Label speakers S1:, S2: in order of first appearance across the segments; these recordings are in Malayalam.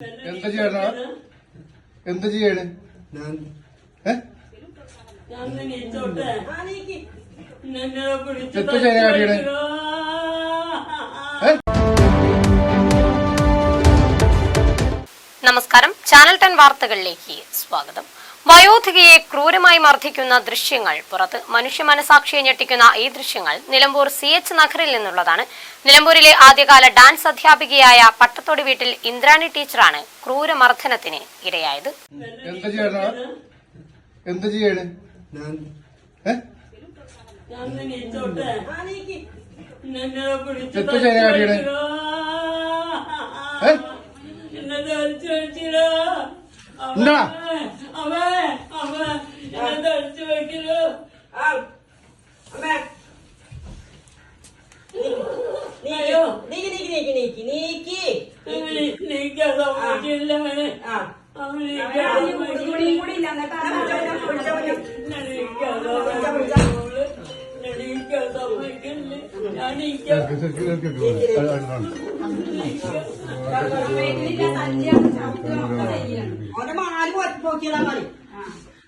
S1: എന്താ ചെയ്യണ? എന്താ ചെയ്യണ്? എത്ര ചെയ്യാൻ?
S2: നമസ്കാരം. ചാനൽ ടെൻ വാർത്തകളിലേക്ക് സ്വാഗതം. വയോധികയെ ക്രൂരമായി മർദ്ദിക്കുന്ന ദൃശ്യങ്ങൾ പുറത്ത്. മനുഷ്യ മനസാക്ഷിയെ ഞെട്ടിക്കുന്ന ഈ ദൃശ്യങ്ങൾ നിലമ്പൂർ സി എച്ച് നഗറിൽ നിന്നുള്ളതാണ്. നിലമ്പൂരിലെ ആദ്യകാല ഡാൻസ് അധ്യാപികയായ പട്ടത്തോടി വീട്ടിൽ ഇന്ദ്രാണി ടീച്ചറാണ് ക്രൂരമർദ്ദനത്തിന് ഇരയായത്.
S1: എന്താ ചെയ്യണ എന്താ ചെയ്യണ്
S3: ഞാൻ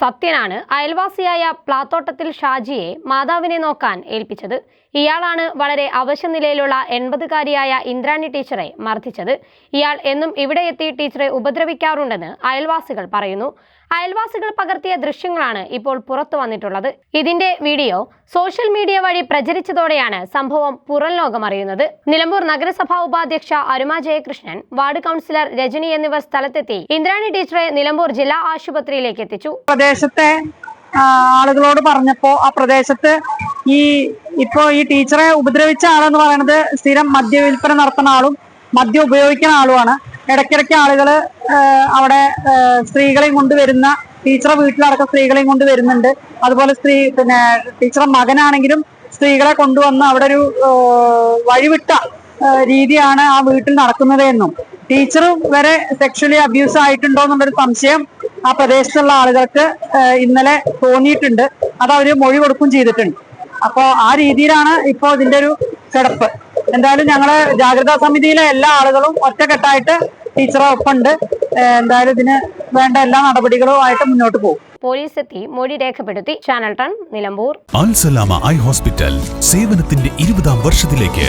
S2: സത്യനാണ് അയൽവാസിയായ പ്ലാത്തോട്ടത്തിൽ ഷാജിയെ മാതാവിനെ നോക്കാൻ ഏൽപ്പിച്ചത്. ഇയാളാണ് വളരെ അവശനിലയിലുള്ള എൺപതുകാരിയായ ഇന്ദ്രാണി ടീച്ചറെ മർദ്ദിച്ചത്. ഇയാൾ എന്നും ഇവിടെ എത്തി ടീച്ചറെ ഉപദ്രവിക്കാറുണ്ടെന്ന് അയൽവാസികൾ പറയുന്നു. അയൽവാസികൾ പകർത്തിയ ദൃശ്യങ്ങളാണ് ഇപ്പോൾ പുറത്തു വന്നിട്ടുള്ളത്. ഇതിന്റെ വീഡിയോ സോഷ്യൽ മീഡിയ വഴി പ്രചരിച്ചതോടെയാണ് സംഭവം പുറം ലോകം അറിയുന്നത്. നിലമ്പൂർ നഗരസഭാ ഉപാധ്യക്ഷ അരുമ ജയകൃഷ്ണൻ വാർഡ് കൗൺസിലർ രജനി എന്നിവർ സ്ഥലത്തെത്തി ഇന്ദ്രാണി ടീച്ചറെ നിലമ്പൂർ ജില്ലാ ആശുപത്രിയിലേക്ക് എത്തിച്ചു.
S4: പ്രദേശത്തെ ആളുകളോട് പറഞ്ഞപ്പോ ആ പ്രദേശത്ത് ഈ ഇപ്പോ ഈ ടീച്ചറെ ഉപദ്രവിച്ച ആളെന്ന് പറയുന്നത് സ്ഥിരം മദ്യവിൽപ്പന നടത്തുന്ന ആളും മദ്യം ഉപയോഗിക്കുന്ന ആളുമാണ്. ഇടയ്ക്കിടയ്ക്ക് ആളുകൾ അവിടെ സ്ത്രീകളെയും കൊണ്ടുവരുന്ന ടീച്ചറെ വീട്ടിലടക്കം സ്ത്രീകളെയും കൊണ്ട് വരുന്നുണ്ട്. അതുപോലെ സ്ത്രീ പിന്നെ ടീച്ചറെ മകനാണെങ്കിലും സ്ത്രീകളെ കൊണ്ടുവന്ന് അവിടെ ഒരു വഴിവിട്ട രീതിയാണ് ആ വീട്ടിൽ നടക്കുന്നത് എന്നും. ടീച്ചർ വരെ സെക്ഷലി അബ്യൂസ് ആയിട്ടുണ്ടോ എന്നുള്ളൊരു സംശയം ആ പ്രദേശത്തുള്ള ആളുകൾക്ക് ഇന്നലെ തോന്നിയിട്ടുണ്ട്. അത് അവർ മൊഴി കൊടുക്കും ചെയ്തിട്ടുണ്ട്. അപ്പോ ആ രീതിയിലാണ് ഇപ്പോ ഇതിന്റെ ഒരു കിടപ്പ്. എന്തായാലും ഞങ്ങൾ ജാഗ്രതാ സമിതിയിലെ എല്ലാ ആളുകളും ഒറ്റക്കെട്ടായിട്ട് ടീച്ചറെ ഒപ്പമുണ്ട്. ആ, എന്തായാലും ഇതിന് വേണ്ട എല്ലാ നടപടികളുമായിട്ട് മുന്നോട്ട് പോകും.
S2: പോലീസ് എത്തി മൊഴി രേഖപ്പെടുത്തി. ചാനൽ ടൺ നിലമ്പൂർ.
S5: അൽസലാമ ഐ ഹോസ്പിറ്റൽ സേവനത്തിന്റെ ഇരുപതാം വർഷത്തിലേക്ക്.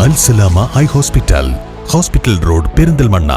S5: Alsalama eye hospital hospital road Perinthalmanna